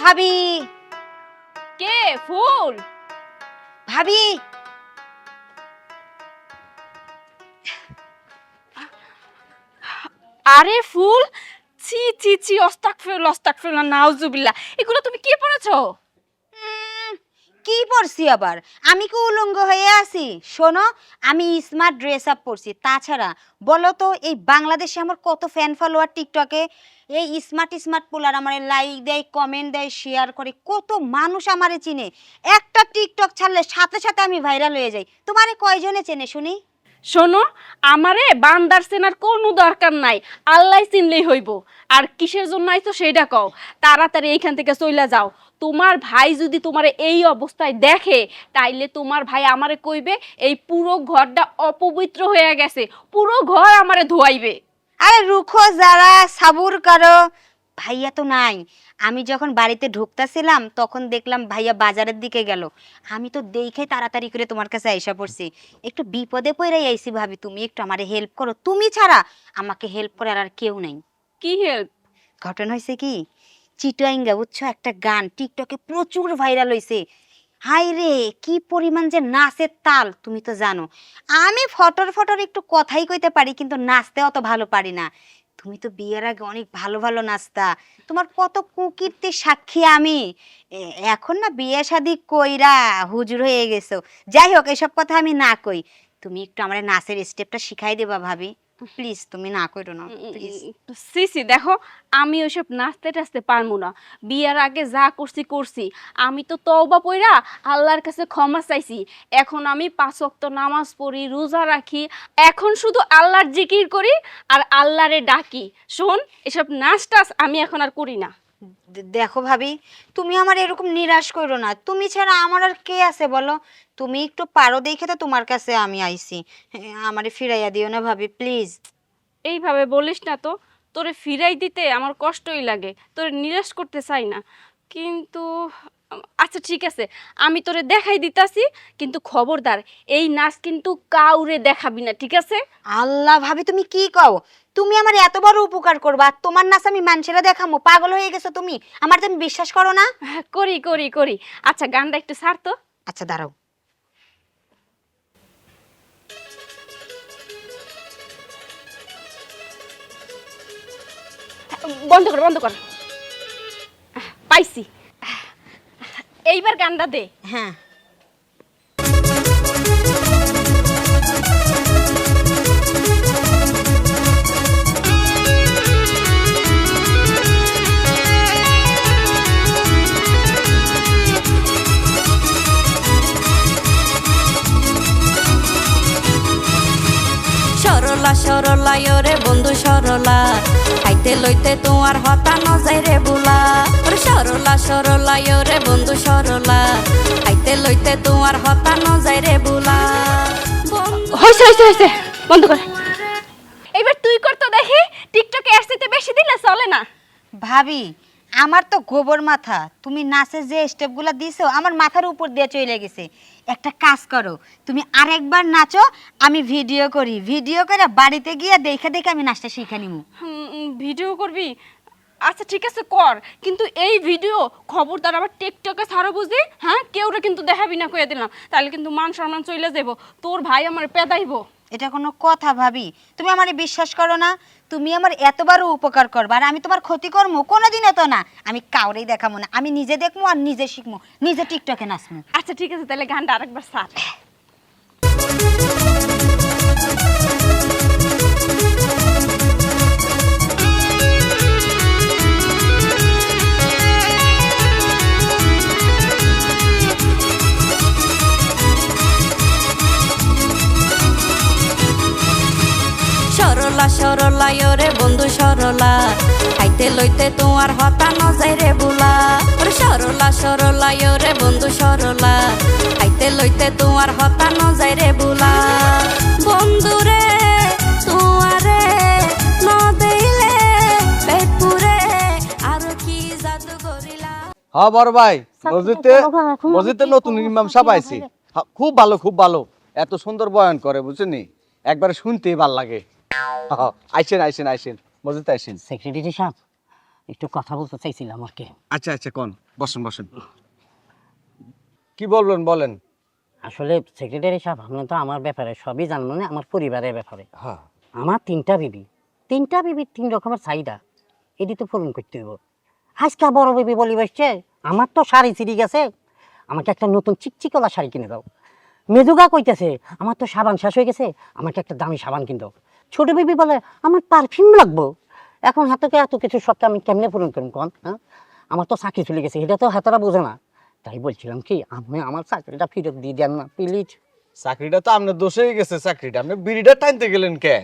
ভাবি। কে? ফুল? ভাবি। আরে ফুল ছি ছি ছি অস্তাক ফেল অস্তাক নাউজুবিল্লাহ এগুলো তুমি কি পড়েছো? কি পরছি আবার? আমি কি উলঙ্গ হয়ে আছি? শোনো আমি স্মার্ট ড্রেস আপ পরছি তাছাড়া বলো তো এই বাংলাদেশে আমার কত ফ্যান ফলোয়ার টিকটকে এই স্মার্ট স্মার্ট পোলার আমার লাইক দেয় কমেন্ট দেয় শেয়ার করে, কত মানুষ আমারে চিনে। একটা টিকটক ছাড়লে সাথে সাথে আমি ভাইরাল হয়ে যাই। তোমারে কয়জনে চেনে শুনি? শোনো, আমারে বান্দার সেনার কোনো দরকার নাই। আল্লাহ চিনলেই হইব। আর কিসের জন্য আইছো সেইটা কও। তাড়াতাড়ি এইখান থেকে চইলা যাও। তোমার ভাই যদি তোমার এই অবস্থায় দেখে, তাইলে তোমার ভাই আমারে কইবে, এই পুরো ঘরটা অপবিত্র হয়ে গেছে। পুরো ঘর আমারে ধোয়াইবে। আরে রুখো যারা সাবুর করো। ভাইয়া তো নাই। আমি যখন বাড়িতে ঢুকতেছিলাম তখন দেখলাম ভাইয়া বাজারের দিকে গেল। আমি তো দেখে তাড়াতাড়ি করে তোমার কাছে আইসা পড়ছি। একটু বিপদে পড়ে আইসি ভাবি তুমি একটু আমারে হেল্প করো। তুমি ছাড়া আমাকে হেল্প করার আর কেউ নাই। কি হেল্প ঘটনা হয়েছে কি? চিটোয়াইঙ্গা বুঝছ? একটা গান টিকটকে প্রচুর ভাইরাল হয়েছে হাই রে, কি পরিমাণ যে নাচের তাল, তুমি তো জানো। আমি ফটর ফটর একটু কথাই কইতে পারি, কিন্তু নাচতে অত ভালো পারি না। তুমি তো বিয়ের আগে অনেক ভালো ভালো নাচতা। তোমার কত কুকীর্তির সাক্ষী আমি। এখন না বিয়ে শাদি কইরা হুজুর হয়ে গেছো। যাই হোক, এসব কথা আমি না কই। তুমি একটু আমার নাচের স্টেপটা শিখাই দেবা ভাবি। প্লিজ তুমি না করো না প্লিজ। সিসি দেখো আমি ওইসব নাচতে টাচতে পারব না। বিয়ার আগে যা করছি করছি। আমি তো তওবা পইরা আল্লাহর কাছে ক্ষমা চাইছি। এখন আমি পাঁচ ওয়াক্ত নামাজ পড়ি রোজা রাখি। এখন শুধু আল্লাহর জিকির করি আর আল্লাহরে ডাকি। শোন এসব নাচ টাচ আমি এখন আর করি না। দেখো ভাবি তুমি আমার এরকম নিরাশ করো না। তুমি ছাড়া আমার আর কে আছে বলো? তুমি একটু পারো দেখে তো তোমার কাছে আমি আইছি। হ্যাঁ, আমারে ফিরাইয়া দিও না ভাবি প্লিজ। এইভাবে বলিস না তো। তোরে ফিরাই দিতে আমার কষ্টই লাগে। তোরে নিরাশ করতে চাই না। কিন্তু আচ্ছা ঠিক আছে আমি তোরে দেখাই দিতাছি কিন্তু খবরদার এই নাচ কিন্তু কাউরে দেখাবি না ঠিক আছে? আল্লাহ ভাবি তুমি কি কও? তুমি আমার এত বড় উপকার করবা আর তোমার নাচ আমি মানুষেরা দেখামো পাগল হয়ে গেছো তুমি আমার তুমি বিশ্বাস করো না? হ্যাঁ, করি করি করি আচ্ছা গানটা একটু ছাড় তো। আচ্ছা দাঁড়াও। বন্ধ কর বন্ধ কর। পাইছি। এইবার গানটা দে। হ্যাঁ। সরলা সরলা ওরে বন্ধু সরলা। খাইতে লইতে তোমার হতা নজাই রে বুলা। সরলা সরলা ওরে বন্ধু সরলা। খাইতে লইতে তোমার হতা নজাই রে বুলা। বন্ধু হয়েছে হয়েছে হয়েছে বন্ধ কর। এইবার তুই কর তো দেখি টিকটকে আসতে বেশি দিলে চলে না। ভাবি আমার তো গোবর মাথা। তুমি নাচের যে স্টেপগুলো দিছো আমার মাথার উপর দিয়ে চলে গেছে। একটা কাজ করো তুমি আরেকবার নাচো আমি ভিডিও করি। ভিডিও করে বাড়িতে গিয়ে দেখে দেখে আমি নাচটা শিখে উম, ভিডিও করবি? আচ্ছা ঠিক আছে কর। কিন্তু এই ভিডিও খবরদার আবার টিকটকে ছাড়ো বুঝি? হ্যাঁ? কেউরে কিন্তু দেখাবি না কয়ে দিলাম। তাহলে কিন্তু মান সম্মান চলে যাব তোর ভাই আমার পেদাইবো। এটা কোনো কথা ভাবি। তুমি আমার বিশ্বাস করো না। তুমি আমার এতবারও উপকার করবা আর আমি তোমার ক্ষতি করব কোনোদিনও তো না। আমি কাউরেই দেখাবো না। আমি নিজে দেখব আর নিজে শিখব নিজে টিকটকে নাচবো আচ্ছা ঠিক আছে তাহলে গানটা আরেকবার ছাড়। সরলা সরলা ওরে বন্ধু সরলা। খাইতে লইতে তোমার হতা নজাই রে বুলা। ওরে সরলা সরলা ওরে বন্ধু সরলা। খাইতে লইতে তোমার হতা নজাই রে বুলা। বন্ধু রে তোমারে ন দেইলে পেট আর কি জাদু করিলা। হ্যাঁ বড় ভাই মসজিদে মসজিদে নতুন ইমাম সাহেব আইছি। হ্যাঁ, খুব ভালো খুব ভালো। এত সুন্দর বয়ান করে বুঝছেন একবারে শুনতেই ভালো লাগে। আইসেন আইসেন আইসেন। মসজিদে আইসেন। সেক্রেটারি সাহেব একটু কথা বলতে চাইছিলাম আর কি। আচ্ছা আচ্ছা কোন? বসেন বসেন। কি বলবেন বলেন। আসলে সেক্রেটারি সাহেব আপনি তো আমার ব্যাপারে সবই জানেন মানে আমার পরিবারের ব্যাপারে। হ্যাঁ। আমার তিনটা বিবি তিনটা বিবির তিন রকমের চাহিদা এটি তো পূরণ করতে হইব। আজকে বড় বিবি বলি বসছে আমার তো শাড়ি চিড়ি গেছে। আমাকে একটা নতুন চিকচিকলা শাড়ি কিনে দাও। মেজুগা কইতেছে আমার তো সাবান শেষ হয়ে গেছে আমাকে একটা দামি সাবান কিনে দাও। ছোট বিবি বলে আমার পারফিউম লাগবো। এখন হাতকে এত কিছু সবটা আমি কেমনে পূরণ করুন কন হ্যাঁ? আমার তো চাকরি চলে গেছে এটা তো হাতারা বোঝে না। তাই বলছিলাম কি আপনি আমার চাকরিটা ফেরত দিয়ে দেন না প্লিজ চাকরিটা তো আপনার দোষেই গেছে চাকরিটা। আপনি বিড়িটা টানতে গেলেন কে?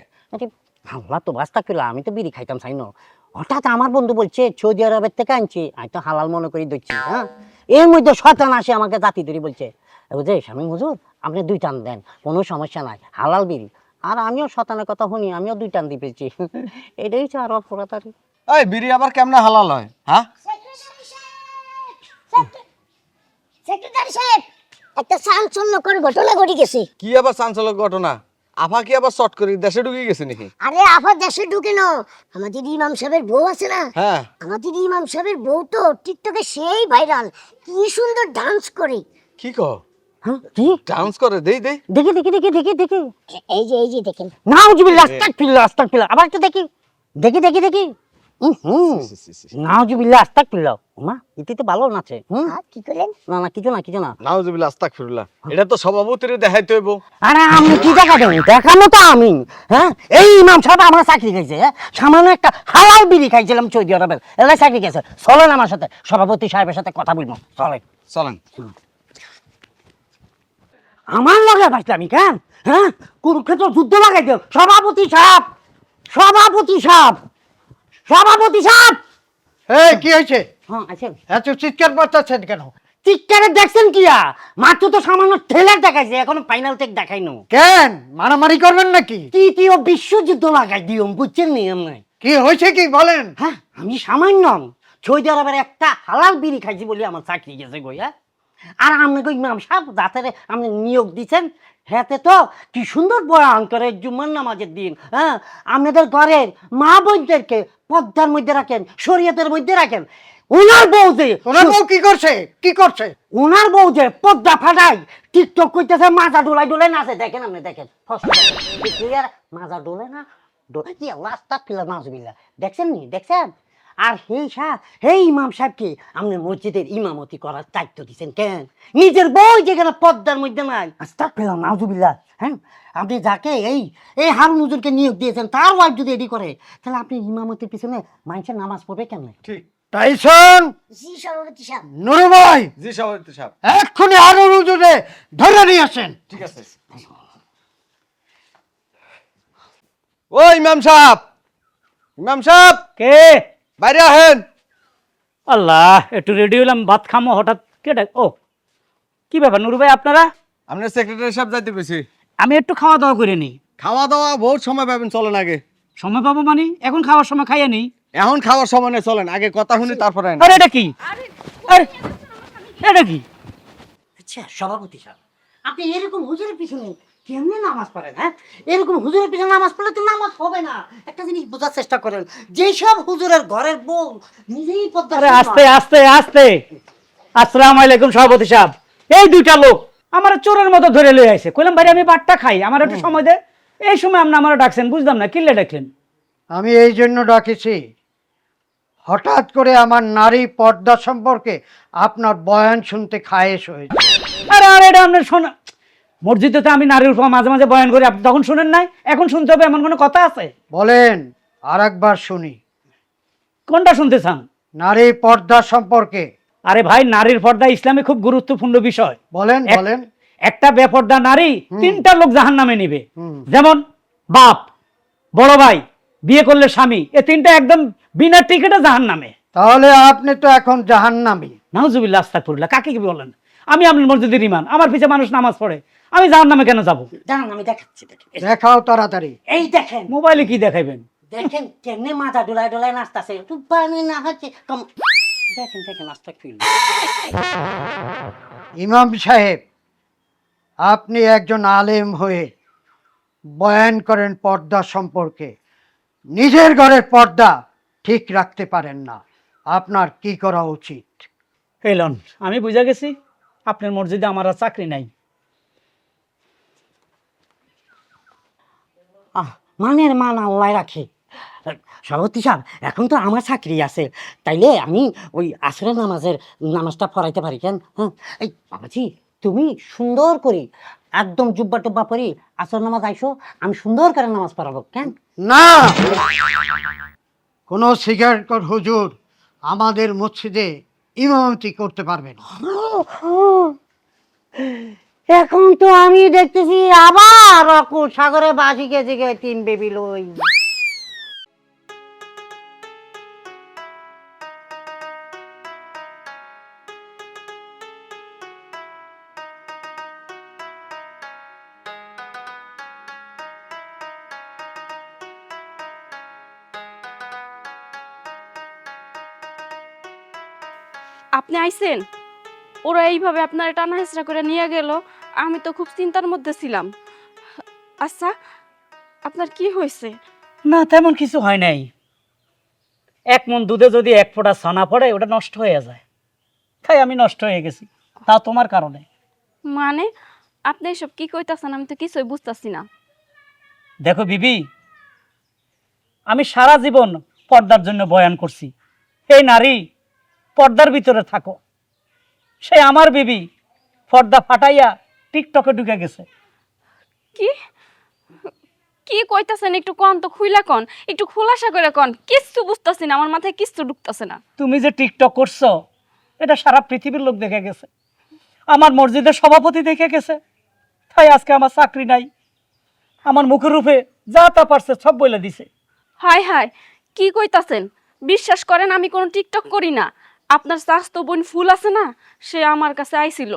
হাল্লা তো বাস্তা পেলা আমি তো বিড়ি খাইতাম চাই না হঠাৎ আমার বন্ধু বলছে সৌদি আরবের থেকে আনছি আমি তো হালাল মনে করি দিচ্ছি হ্যাঁ? এর মধ্যে শতান আসে আমাকে জাতি ধরে বলছে বুঝে স্বামী হুজুর আপনি দুই টান দেন কোনো সমস্যা নাই হালাল বিড়ি। আর আমিও শতানের কথা শুনি আমিও দুই টান দিয়ে পেয়েছি এটাই হচ্ছে আর অপরাধারি। এই বিড়ি আবার কেমনে হালাল হয় হ্যাঁ? সেক্রেটারি সাহেব একটা চাঞ্চল্যকর ঘটনা ঘটে গেছে। কি আবার ঘটনা? আফা কি আবার শর্ট করে দেশে ঢুকে গেছে নাকি? আরে আবার দেশে ঢুকে না। আমাদের ইমাম সাহেবের বউ আছে না? হ্যাঁ। আমাদের ইমাম সাহেবের বউ তো টিকটকে সেই ভাইরাল। কি সুন্দর ডান্স করে। কি কহ হ্যাঁ? কি? ডান্স করে দেই দেই। দেখি দেখি দেখি দেখি দেখি। এই যে এই যে দেখেন। না উজবিল্লা আস্তাক পিল্লা আস্তাক পিল্লা আবার একটু দেখি। দেখি দেখি দেখি। নাউজুবিল্লাহ আস্তাক পিল্লা মা ইতি তো ভালো নাচে। কি করলেন? না না কিছু না কিছু না। নাউজুবিল্লাহ আস্তাগফিরুল্লাহ এটা তো সভাপতিরে দেখাইতে হইব। আরে আমি কি দেখাবেন দেখানো তো আমি। হ্যাঁ? এই ইমাম সাহেব আমার চাকরি খাইছে হ্যাঁ? সামান্য একটা হালাল বিড়ি খাইছিলাম সৌদি আরবের এলাই চাকরি চলেন আমার সাথে। সভাপতি সাহেবের সাথে কথা বলব। চলেন। চলেন। আমার লগে ভাসলামি কেন? হ্যাঁ? কুরুক্ষেত্র যুদ্ধ লাগাই দিও সভাপতি সাহেব! সভাপতি সাহেব! সভাপতি সাহেব! এই কি হয়েছে? হ্যাঁ আছে। এত চিৎকার বাচ্চাছেন কেন? চিৎকারে দেখছেন কিয়া মাত্র তো সামান্য ট্রেলার দেখাইছে এখনও ফাইনাল টেক দেখাইনো। কেন? মারামারি করবেন নাকি? তৃতীয় বিশ্বযুদ্ধ লাগাই দিও বুঝছেন নি আমি কি হয়েছে কি বলেন? হ্যাঁ আমি সামান্য সৌদি আরবের একটা হালাল বিড়ি খাইছি বলে আমার চাকরি গেছে গই হ্যাঁ? আর আপনি কই ইমাম সাহেব যাতে আপনি নিয়োগ দিচ্ছেন হ্যাঁতে তো কি সুন্দর বয়ান করে জুম্মার নামাজের দিন হ্যাঁ? আপনাদের ঘরের মা বোনদেরকে পদ্মার মধ্যে রাখেন শরীয়তের মধ্যে রাখেন। ওনার বউ যে ওনার বউ কি করছে? কি করছে? ওনার বউ যে পদ্মা ফাটাই টিকটক করতেছে মাজা ডোলাই ডোলাই নাচে। দেখেন আপনি দেখেন। মাজা ডোলে না দেখছেন নি? দেখছেন? আর সেই সাহ সেই ইমাম সাহেবকে আপনি মসজিদের ইমামতি করার দায়িত্ব দিচ্ছেন কেন? নিজের বই যেখানে পদ্মার মধ্যে নাই। আস্তা ফিলাম নাজুবিল্লা হ্যাঁ? আপনি যাকে এই এই হারুন হুজুরকে নিয়োগ দিয়েছেন তার ওয়াইফ যদি এডি করে তাহলে আপনি ইমামতির পিছনে মানুষের নামাজ পড়বে কেমনে ঠিক। টাইসন! জি সভাপতি সাহেব। নুরু ভাই! জি সভাপতি সাহেব। এক্ষুনি ধরে নিয়ে আসেন। ঠিক আছে। ও ইমাম সাহেব! ইমাম সাহেব! কে? বাইরে আহেন। আল্লাহ একটু রেডি হলাম ভাত খামো হঠাৎ। কে ডাক ও কি ব্যাপার নুরু ভাই আপনারা? আপনার সেক্রেটারি সাহেব যাইতে পেছি আমি একটু খাওয়া দাওয়া করে নিই। খাওয়া দাওয়া বহুত সময় পাবেন চলেন আগে। সময় পাবো মানে? এখন খাওয়ার সময় খাইয়ে নিই। এখন খাওয়ার সময় নেই চলেন আগে কথা শুনি তারপরে আইন। আরে এটা কি? আরে এটা কি? আচ্ছা সভাপতি সাহেব আপনি এরকম হুজুরের পিছনে কেমনে নামাজ পড়েন হ্যাঁ এরকম হুজুরের পিছনে নামাজ পড়লে তো নামাজ হবে না। একটা জিনিস বোঝার চেষ্টা করেন যেসব হুজুরের ঘরের বউ নিজেই পদ্মা আরে। আস্তে আস্তে আস্তে। আসসালামু আলাইকুম সভাপতি সাহেব। এই দুইটা লোক আমার চোরের মতো ধরে লয়ে আইছে। কইলাম ভাই আমি বাট্টা খাই আমার একটু সময় দে। এই সময় আপনি আমার ডাকছেন বুঝলাম না কিল্লে ডাকলেন? আমি এই জন্য ডাকেছি। হঠাৎ করে আমার নারী পর্দা সম্পর্কে আপনার বয়ান শুনতে খায়েশ হয়েছে। আরে আরে এটা আপনার শোনা মসজিদে তো আমি নারীর উপর মাঝে মাঝে বয়ান করি আপনি তখন শুনেন নাই? এখন শুনতে হবে এমন কোনো কথা আছে? বলেন আর একবার শুনি। কোনটা শুনতে চান? নারী পর্দা সম্পর্কে। আরে ভাই নারীর পর্দা ইসলামে খুব গুরুত্বপূর্ণ বিষয়। বলেন বলেন। একটা বেপর্দা নারী তিনটা লোক জাহান নামে নিবে যেমন বাপ বড় ভাই বিয়ে করলে স্বামী এ তিনটা একদম বিনা টিকিটে জাহান নামে তাহলে আপনি তো এখন জাহান্নামী। নাহজুবিল্লাহ আস্তাকুল্লাহ কাকে কি বলেন? আমি আপনার মসজিদের ইমান আমার পিছে মানুষ নামাজ পড়ে আমি জাহান নামে কেন যাব? দাঁড়ান আমি দেখাচ্ছি দেখেন দেখাও তাড়াতাড়ি। এই দেখেন। মোবাইলে কি দেখাইবেন? দেখেন কেমনে মাথা ডোলায় ডোলায় নাচতেছে। পানি না হচ্ছে কম দেখেন দেখেন নাচটা ফিল ইমাম সাহেব আপনি একজন আলেম হয়ে বয়ান করেন পর্দা সম্পর্কে। নিজের ঘরের পর্দা ঠিক রাখতে পারেন না। আপনার কি করা উচিত? এলন আমি বুঝা গেছি। আপনার মসজিদে আমার আর চাকরি নাই। আহ মানের মান আল্লাহ রাখে। সভাপতি সাহেব এখন তো আমার চাকরি আছে। তাইলে আমি ওই আসরের নামাজের নামাজটা পড়াইতে পারি কেন? হ্যাঁ? এই বাবাজি তুমি সুন্দর করে একদম জুব্বা টুব্বা পরি আসর নামাজ আইসো আমি সুন্দর করে নামাজ পড়াবো কেন? না! কোনো সিগারেট হুজুর। আমাদের মসজিদে ইমামতি করতে পারবে না। এখন তো আমি দেখতেছি আবার সাগরে বাসি গেছে তিন বেবি লই। আপনি আইছেন? ওরা এইভাবে আপনার টানা হেঁচড়া করে নিয়ে গেল আমি তো খুব চিন্তার মধ্যে ছিলাম। আচ্ছা আপনার কি হয়েছে? না তেমন কিছু হয় নাই। এক মন দুধে যদি এক ফোঁটা ছানা পড়ে ওটা নষ্ট হয়ে যায়। তাই আমি নষ্ট হয়ে গেছি। তা তোমার কারণে। মানে? আপনি এসব কি কইতাছেন? আমি তো কিছুই বুঝতাছি না। দেখো বিবি আমি সারা জীবন পর্দার জন্য বয়ান করছি। এই নারী পর্দার ভিতরে থাকো। সে আমার বিবি পর্দা ফাটাইয়া টিকটকে ঢুকে গেছে। কি? কি কইতাছেন একটু কন তো খুইলা কন। একটু খোলাসা করে কন। কিচ্ছু বুঝতাছি না আমার মাথায় কিচ্ছু ঢুকতাছে না। তুমি যে টিকটক করছ এটা সারা পৃথিবীর লোক দেখে গেছে। আমার মসজিদের সভাপতি দেখে গেছে। তাই আজকে আমার চাকরি নাই। আমার মুখের রূপে যা তা পারছে সব বলে দিছে। হায় হায় কি কইতাছেন? বিশ্বাস করেন আমি কোনো টিকটক করি না। আপনার স্বাস্থ্য বোন ফুল আছে না? সে আমার কাছে আইছিল।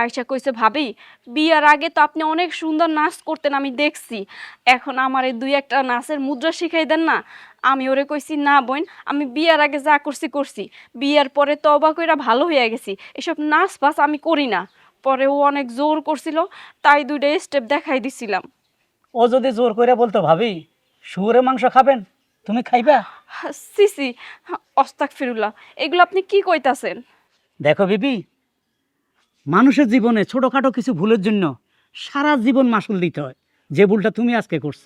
আয়সা কইছে, ভাবি, বিয়ার আগে তো আপনি অনেক সুন্দর নাচ করতেন, আমি দেখছি। এখন আমার এই দুই একটা নাচের মুদ্রা শিখাই দেন না। আমি ওরে কইছি, না বোন, আমি বিয়ার আগে যা করছি করছি। বিয়ার পরে তো অবাক কইরা ভালো হয়ে গেছি। এসব নাচ পাস আমি করি না। পরে ও অনেক জোর করছিল, তাই দুইটা স্টেপ দেখাই দিছিলাম। ও যদি জোর করে বলতো, ভাবি, শুয়োরের মাংস খাবেন? তুমি খাইবা? সি সিসি অস্তাক ফিরুল্লাহ এগুলো আপনি কি কইতাছেন? দেখো বিবি মানুষের জীবনে ছোটখাটো কিছু ভুলের জন্য সারা জীবন মাসুল দিতে হয় যে ভুলটা তুমি আজকে করছ।